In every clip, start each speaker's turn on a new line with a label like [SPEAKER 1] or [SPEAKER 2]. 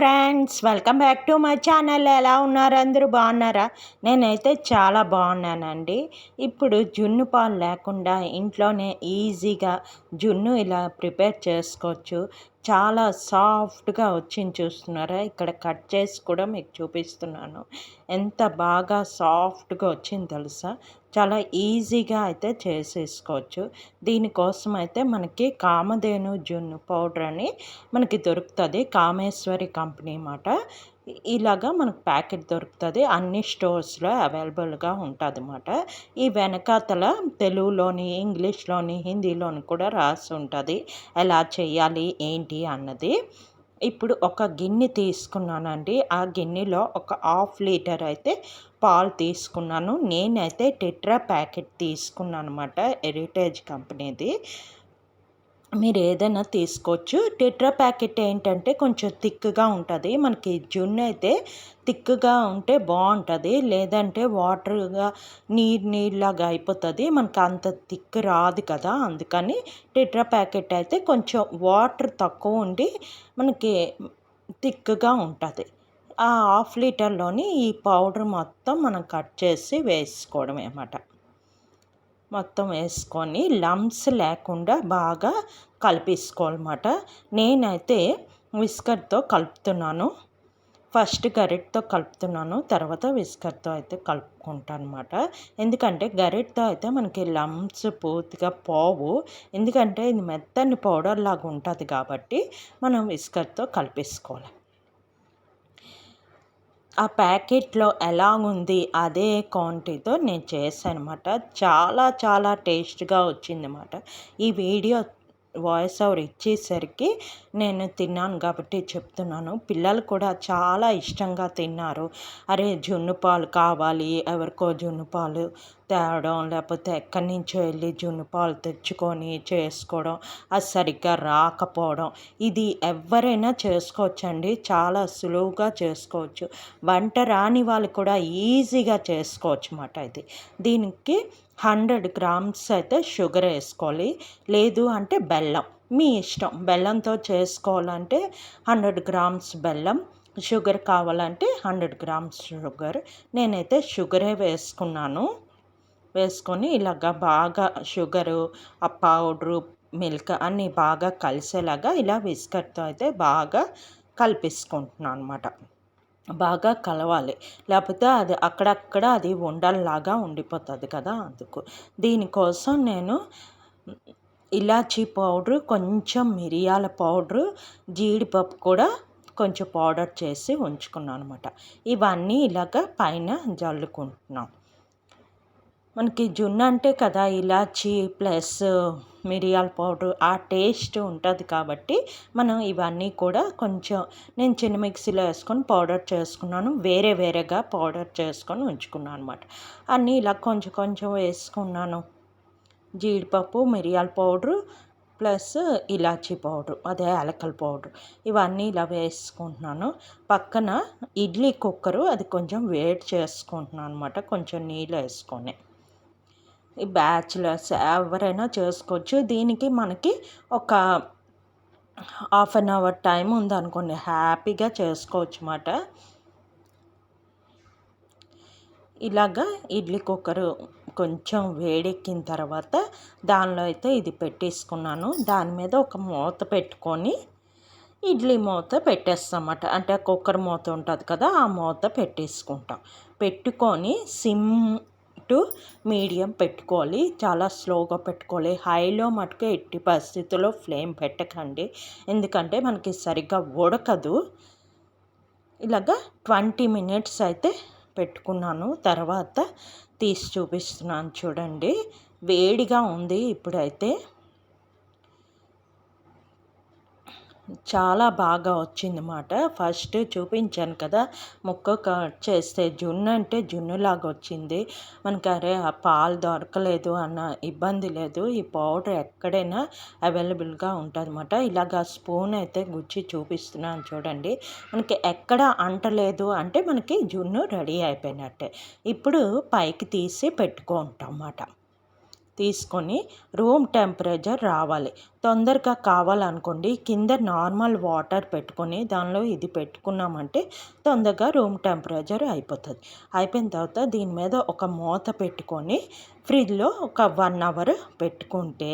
[SPEAKER 1] Friends welcome back to my channel. ఎలా ఉన్నారు? అందరూ బాగున్నారా? నేనైతే చాలా బాగున్నానండి. ఇప్పుడు జున్ను పాలు లేకుండా ఇంట్లోనే ఈజీగా జున్ను ఇలా ప్రిపేర్ చేసుకోవచ్చు. చాలా సాఫ్ట్గా వచ్చింది చూస్తున్నారా? ఇక్కడ కట్ చేసి కూడా మీకు చూపిస్తున్నాను. ఎంత బాగా సాఫ్ట్గా వచ్చింది తెలుసా? చాలా ఈజీగా అయితే చేసేసుకోవచ్చు. దీనికోసం అయితే మనకి కామధేను జున్ను పౌడర్ అని మనకి దొరుకుతుంది. కామేశ్వరి కంపెనీ అన్నమాట ఇలాగా మనకు ప్యాకెట్ దొరుకుతుంది. అన్ని స్టోర్స్లో అవైలబుల్గా ఉంటుంది అన్నమాట ఈ వెనకాతల తెలుగులోని ఇంగ్లీష్లోని హిందీలోని కూడా రాసి ఉంటుంది ఎలా చేయాలి ఏంటి అన్నది. ఇప్పుడు ఒక గిన్నె తీసుకున్నానండి. ఆ గిన్నెలో ఒక హాఫ్ లీటర్ అయితే పాలు తీసుకున్నాను. నేనైతే టెట్రా ప్యాకెట్ తీసుకున్నాను అనమాట హెరిటేజ్ కంపెనీది. మీరు ఏదైనా తీసుకోవచ్చు. టెట్రా ప్యాకెట్ ఏంటంటే కొంచెం థిక్గా ఉంటుంది. మనకి జున్ను అయితే థిక్గా ఉంటే బాగుంటుంది. లేదంటే వాటర్గా నీరు నీళ్ళలాగా అయిపోతుంది. మనకు అంత థిక్ రాదు కదా. అందుకని టెట్రా ప్యాకెట్ అయితే కొంచెం వాటర్ తక్కువ ఉండి మనకి థిక్గా ఉంటుంది. ఆ హాఫ్ లీటర్లోని ఈ పౌడర్ మొత్తం మనం కట్ చేసి వేసుకోవడమే అన్నమాట. మొత్తం వేసుకొని లంప్స్ లేకుండా బాగా కలిపేసుకోవాలన్నమాట. నేనైతే విస్కర్తో కలుపుతున్నాను. ఫస్ట్ గరిటతో కలుపుతున్నాను. తర్వాత విస్కర్తో అయితే కలుపుకుంటాను అనమాట ఎందుకంటే గరిటతో అయితే మనకి లంప్స్ పూర్తిగా పోవు. ఎందుకంటే ఇది మెత్తని పౌడర్ లాగా ఉంటుంది కాబట్టి మనం విస్కర్తో కలిపేసుకోవాలి. ఆ ప్యాకెట్లో ఎలా ఉంది అదే క్వాంటిటీతో నేను చేశాను అనమాట చాలా చాలా టేస్ట్గా వచ్చింది అనమాట ఈ వీడియో వాయిస్ ఓవర్ ఇచ్చేసరికి నేను తిన్నాను కాబట్టి చెప్తున్నాను. పిల్లలు కూడా చాలా ఇష్టంగా తిన్నారు. అరే జున్ను పాలు కావాలి ఎవరికో జున్ను పాలు తేవడం లేకపోతే ఎక్కడి నుంచో వెళ్ళి జున్ను పాలు తెచ్చుకొని చేసుకోవడం అది సరిగ్గా రాకపోవడం ఇది ఎవరైనా చేసుకోవచ్చండి. చాలా సులువుగా చేసుకోవచ్చు. వంట రాని వాళ్ళు కూడా ఈజీగా చేసుకోవచ్చు అన్నమాట ఇది. దీనికి హండ్రెడ్ గ్రామ్స్ అయితే షుగర్ వేసుకోవాలి. లేదు అంటే బెల్లం. మీ ఇష్టం. బెల్లంతో చేసుకోవాలంటే హండ్రెడ్ గ్రామ్స్ బెల్లం షుగర్ కావాలంటే హండ్రెడ్ గ్రామ్స్ షుగర్. నేనైతే షుగరే వేసుకున్నాను. వేసుకొని ఇలాగ బాగా షుగరు ఆ పౌడరు మిల్క్ అన్నీ బాగా కలిసేలాగా ఇలా విస్కర్తో అయితే బాగా కలిపేసుకుంటున్నాను అనమాట బాగా కలవాలి. లేకపోతే అది అక్కడక్కడ అది ఉండల్లాగా ఉండిపోతుంది కదా అందుకు. దీనికోసం నేను ఇలాచీ పౌడరు కొంచెం మిరియాల పౌడరు జీడిపప్పు కూడా కొంచెం పౌడర్ చేసి ఉంచుకున్నాను అనమాట ఇవన్నీ ఇలాగ పైన జల్లుకుంటున్నాం మనకి జున్ను అంటే కదా ఇలాచీ ప్లస్ మిరియాల పౌడర్ ఆ టేస్ట్ ఉంటుంది కాబట్టి మనం ఇవన్నీ కూడా కొంచెం నేను చిన్న మిక్సీలో వేసుకొని పౌడర్ చేసుకున్నాను వేరే వేరేగా పౌడర్ చేసుకొని ఉంచుకున్నాను అనమాట అన్నీ ఇలా కొంచెం కొంచెం వేసుకున్నాను. జీడిపప్పు మిరియాల పౌడరు ప్లస్ ఇలాచీ పౌడర్ అదే యాలకల పౌడర్ ఇవన్నీ ఇలా వేసుకుంటున్నాను. పక్కన ఇడ్లీ కుక్కరు అది కొంచెం వేడి చేసుకుంటున్నాను అనమాట కొంచెం నీళ్ళు వేసుకొని. బ్యాచులర్స్ ఎవరైనా చేసుకోవచ్చు. దీనికి మనకి ఒక హాఫ్ అన్ అవర్ టైం ఉందనుకోండి హ్యాపీగా చేసుకోవచ్చు అన్నమాట. ఇలాగా ఇడ్లీ కుక్కరు కొంచెం వేడెక్కిన తర్వాత దానిలో అయితే ఇది పెట్టేసుకున్నాను. దాని మీద ఒక మూత పెట్టుకొని ఇడ్లీ మూత పెట్టేస్తామట అంటే కుక్కర్ మూత ఉంటుంది కదా ఆ మూత పెట్టేసుకుంటాం. పెట్టుకొని సిమ్ టు మీడియం పెట్టుకోవాలి. చాలా స్లోగా పెట్టుకోవాలి. హైలో మటుకు ఎట్టి పరిస్థితుల్లో ఫ్లేమ్ పెట్టకండి. ఎందుకంటే మనకి సరిగ్గా ఉడకదు. ఇలాగా ట్వంటీ మినిట్స్ అయితే పెట్టుకున్నాను. తర్వాత తీసి చూపిస్తున్నాను చూడండి. వేడిగా ఉంది ఇప్పుడైతే. చాలా బాగా వచ్చిందన్నమాట. ఫస్ట్ చూపించాను కదా ముక్క కట్ చేస్తే జున్ను అంటే జున్నులాగా వచ్చింది. మనకి అరే ఆ పాలు దొరకలేదు అన్న ఇబ్బంది లేదు. ఈ పౌడర్ ఎక్కడైనా అవైలబుల్గా ఉంటుంది అనమాట ఇలాగ స్పూన్ అయితే గుచ్చి చూపిస్తున్నాను చూడండి. మనకి ఎక్కడ అంటలేదు అంటే మనకి జున్ను రెడీ అయిపోయినట్టే. ఇప్పుడు పైకి తీసి పెట్టుకుంటాం అన్నమాట తీసుకొని రూమ్ టెంపరేచర్ రావాలి. తొందరగా కావాలనుకోండి కింద నార్మల్ వాటర్ పెట్టుకొని దానిలో ఇది పెట్టుకున్నామంటే తొందరగా రూమ్ టెంపరేచర్ అయిపోతుంది. అయిపోయిన తర్వాత దీని మీద ఒక మూత పెట్టుకొని ఫ్రిడ్జ్లో ఒక వన్ అవర్ పెట్టుకుంటే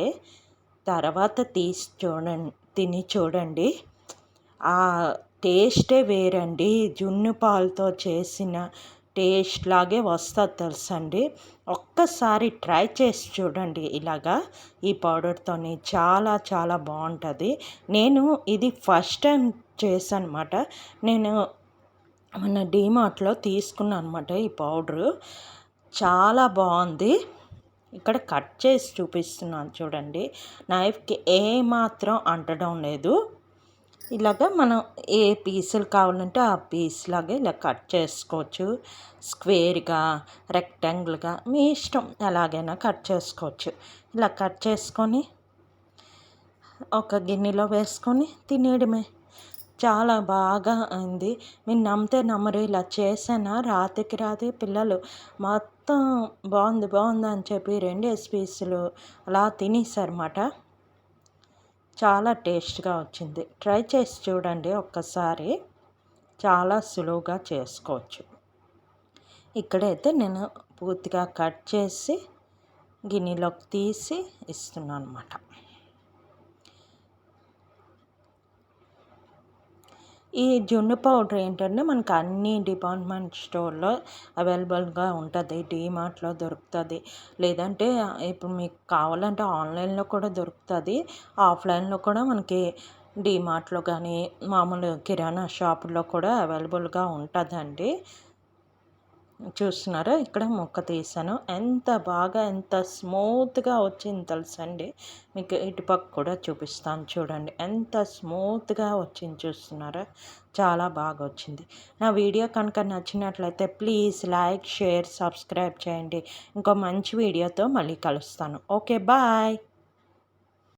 [SPEAKER 1] తర్వాత తీసి చూడండి తిని చూడండి. ఆ టేస్టే వేరండి. జున్ను పాలతో చేసిన టేస్ట్ లాగే వస్తుంది తెలుసండి. ఒక్కసారి ట్రై చేసి చూడండి ఇలాగా. ఈ పౌడర్తోని చాలా చాలా బాగుంటుంది. నేను ఇది ఫస్ట్ టైం చేశానమాట. నేను మన డీమార్ట్లో తీసుకున్నాను అనమాట ఈ పౌడరు. చాలా బాగుంది. ఇక్కడ కట్ చేసి చూపిస్తున్నాను చూడండి. నైఫ్కి ఏమాత్రం అంటడం లేదు. ఇలాగ మనం ఏ పీసులు కావాలంటే ఆ పీస్ లాగా ఇలా కట్ చేసుకోవచ్చు. స్క్వేర్గా రెక్టాంగిల్గా మీ ఇష్టం ఎలాగైనా కట్ చేసుకోవచ్చు. ఇలా కట్ చేసుకొని ఒక గిన్నెలో వేసుకొని తినేయడమే. చాలా బాగా అయింది. మీరు నమ్మితే నమ్మరు. ఇలా చేసానా రాతికి రాత్రి పిల్లలు మొత్తం బాగుంది బాగుంది అని చెప్పి రెండు పీసులు అలా తినేసారన్నమాట చాలా టేస్ట్గా వచ్చింది. ట్రై చేసి చూడండి ఒక్కసారి. చాలా సులువుగా చేసుకోవచ్చు. ఇక్కడైతే నేను పూర్తిగా కట్ చేసి గిన్నెలోకి తీసి ఇస్తున్నాను అనమాట ఈ జున్ను పౌడర్ ఏంటంటే మనకు అన్ని డిపార్ట్మెంట్ స్టోర్లో అవైలబుల్గా ఉంటుంది డీమార్ట్లో దొరుకుతుంది. లేదంటే ఇప్పుడు మీకు కావాలంటే ఆన్లైన్లో కూడా దొరుకుతుంది ఆఫ్లైన్లో కూడా మనకి డీమార్ట్లో కానీ మామూలు కిరాణా షాపుల్లో కూడా అవైలబుల్గా ఉంటుందండి. చూస్తున్నారా ఇక్కడ మొక్క తీసాను. ఎంత బాగా ఎంత స్మూత్గా వచ్చింది తెలుసండి. మీకు ఇటుపక్క కూడా చూపిస్తాను చూడండి. ఎంత స్మూత్గా వచ్చింది చూస్తున్నారా చాలా బాగా వచ్చింది. నా వీడియో కనుక నచ్చినట్లయితే ప్లీజ్ లైక్ షేర్ సబ్స్క్రైబ్ చేయండి. ఇంకో మంచి వీడియోతో మళ్ళీ కలుస్తాను. Okay bye.